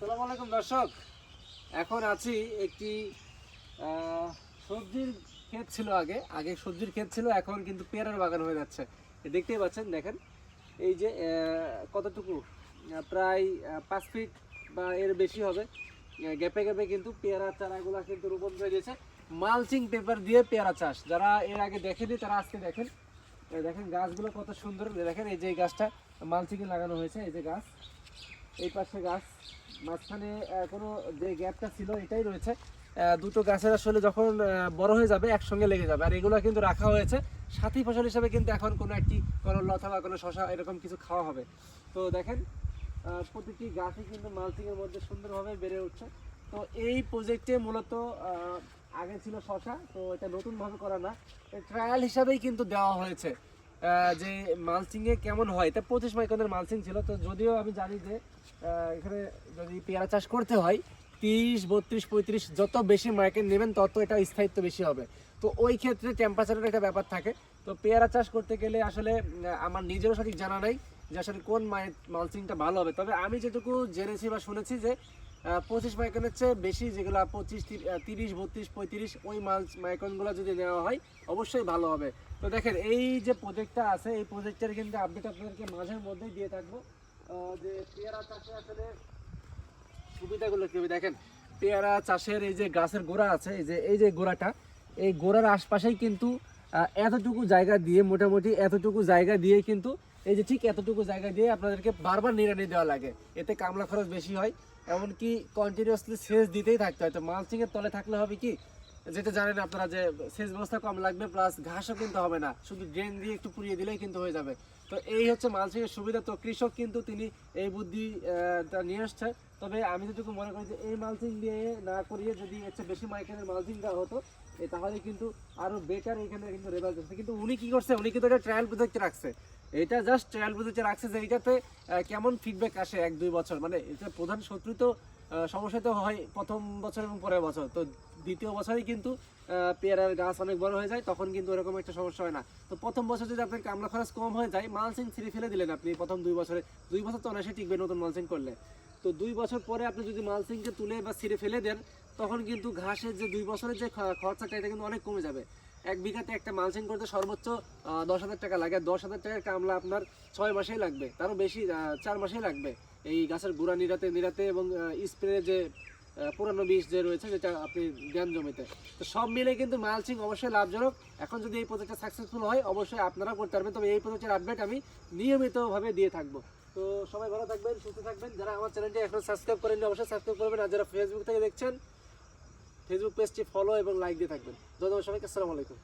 আসসালামু আলাইকুম, দর্শক। এখন আছি একটি সবজির ক্ষেত ছিল আগে। আগে সবজির ক্ষেত ছিল, এখন কিন্তু পেয়ারার বাগান হয়ে যাচ্ছে। দেখতেই পাচ্ছেন, দেখেন। এই যে কতটুকু? প্রায় পাঁচ ফিট বা এর বেশি হবে। গ্যাপে গ্যাপে কিন্তু পেয়ারা চারাগুলো কিন্তু রোপণ করে দিয়েছে। মালচিং পেপার দিয়ে পেয়ারা চাষ। যারা এর আগে দেখেনি, তারা আজকে দেখেন। দেখেন গাছগুলো কত সুন্দর। দেখেন এই যে গাছটা মালচিংয়ে লাগানো হয়েছে, এই যে গাছ। এই পাশে গাছ। মাঝখানে কোনো যে গ্যাপটা ছিল, এটাই রয়েছে। দুটো গাছের আসলে যখন বড় হয়ে যাবে, একসঙ্গে লেগে যাবে। আর এগুলো কিন্তু রাখা হয়েছে। সাথী ফসল হিসেবে কিন্তু এখন কোনো একটি করলা অথবা কোনো শশা এরকম কিছু খাওয়া হবে। তো দেখেন প্রতিটি গাছই কিন্তু মালচিংয়ের মধ্যে সুন্দরভাবে বেড়ে উঠছে। তো এই প্রজেক্টে মূলত আগে ছিল শশা তো এটা নতুনভাবে করা না। ট্রায়াল হিসাবেই কিন্তু দেওয়া হয়েছে। যে মালচিংয়ে কেমন হয়? তা পঁচিশ মাইক্রনের মালচিং ছিল, তো যদিও আমি জানি যে এখানে যদি পেয়ারা চাষ করতে হয়, তিরিশ, বত্রিশ, পঁয়ত্রিশ যত বেশি মার্কেট নেবেন, তত এটা স্থায়িত্ব বেশি হবে। তো ওই ক্ষেত্রে টেম্পারেচারের একটা ব্যাপার থাকে। তো পেয়ারা চাষ করতে গেলে আসলে আমার নিজেরও সঠিক জানা নাই যে আসলে কোন মালচিংটা ভালো হবে। তবে আমি যেটুকু জেনেছি বা শুনেছি যে পঁচিশ মাইক্রনের চেয়ে বেশি যেগুলো পঁচিশ তিরিশ, বত্রিশ, পঁয়ত্রিশ, ওই মাল মাইক্রনগুলো যদি নেওয়া হয়, অবশ্যই ভালো হবে। তো দেখেন, এই যে প্রজেক্টটা আছে, এই প্রজেক্টের কিন্তু আপডেট আপনাদেরকে মাঝের মধ্যেই দিয়ে থাকব। যে পেয়ারা চাষে আসলে সুবিধাগুলো কী দেখেন, পেয়ারা চাষের এই যে গাছের গোড়া আছে, এই যে এই যে গোড়াটা, এই গোড়ার আশপাশেই কিন্তু এতটুকু জায়গা দিয়ে, মোটামুটি এতটুকু জায়গা দিয়ে কিন্তু এই যে ঠিক এতটুকু জায়গা দিয়ে আপনাদেরকে বারবার নিড়ানি দেওয়া লাগে। এতে কামলা খরচ বেশি হয়, এমনকি কন্টিনিউয়াসলি সেচ দিতেই থাকতে হয়। তো মালচিং এর তলে থাকলে হবে কি, যেটা জানেন আপনারা যে সেচ ব্যবস্থা কম লাগবে প্লাস ঘাসও কিন্তু হবে না। শুধু ড্রেন দিয়ে একটু পুড়িয়ে দিলেই কিন্তু হয়ে যাবে। তো এই হচ্ছে মালচিং এর সুবিধা। তো কৃষক কিন্তু তিনি এই বুদ্ধি নিয়ে আসছে। তবে আমি যেটুকু মনে করি যে এই মালচিং দিয়ে না করিয়ে যদি চেয়ে বেশি মাইকেলের মালচিং দেওয়া হতো তাহলে কিন্তু আরও বেটার এখানে কিন্তু রেজাল্ট কিন্তু উনি কি করছে, উনি কিন্তু এটা ট্রায়াল প্রজেক্টে রাখছে। এটা জাস্ট ট্রায়াল প্রজেক্টে রাখছে যে আহ, কেমন ফিডব্যাক আসে এক দুই বছর। মানে এটা প্রধান শত্রু তো সমস্যা তো হয় প্রথম বছর এবং পরের বছর। তো দ্বিতীয় বছরেই কিন্তু পেয়ারার গাছ অনেক বড় হয়ে যায় তখন কিন্তু এরকম একটা সমস্যা হয় না। তো প্রথম বছর যদি আপনার কামলা খরচ কম হয়ে যায় মালচিং ছিঁড়ে ফেলে দিলেন আপনি প্রথম দুই বছরে। দুই বছর তো অনায়াসে টিকবে নতুন মালসিং করলে। তো দুই বছর পরে আপনি যদি মালচিংকে তুলে বা ছিঁড়ে ফেলে দেন তখন কিন্তু ঘাসের যে দুই বছরের যে খরচাটা এটা কিন্তু অনেক কমে যাবে। এক বিঘাতে একটা মালচিং করতে সর্বোচ্চ দশ হাজার টাকা লাগে। দশ হাজার টাকার কামলা আপনার ছয় মাসেই লাগবে। তারও বেশি চার মাসেই লাগবে। এই গাছের গুঁড়া নিরাতে নিরাতে এবং স্প্রে যে পুরানো বীজ যে রয়েছে, যেটা আপনি দেন জমিতে। তো সব মিলে কিন্তু মালচিং অবশ্যই লাভজনক। এখন যদি এই প্রজেক্টটা সাকসেসফুল হয়, অবশ্যই আপনারা করতে পারবেন। তবে এই প্রজেক্টের আপডেট আমি নিয়মিতভাবে দিয়ে থাকব। তো সবাই ভালো থাকবেন, সুস্থ থাকবেন। যারা আমার চ্যানেলটি এখন সাবস্ক্রাইব করেননি, অবশ্যই সাবস্ক্রাইব করবেন। আর যারা ফেসবুক থেকে দেখছেন ফেসবুক পেজটি ফলো এবং লাইক দিয়ে থাকবেন। ধন্যবাদ সবাইকে আসসালামু আলাইকুম।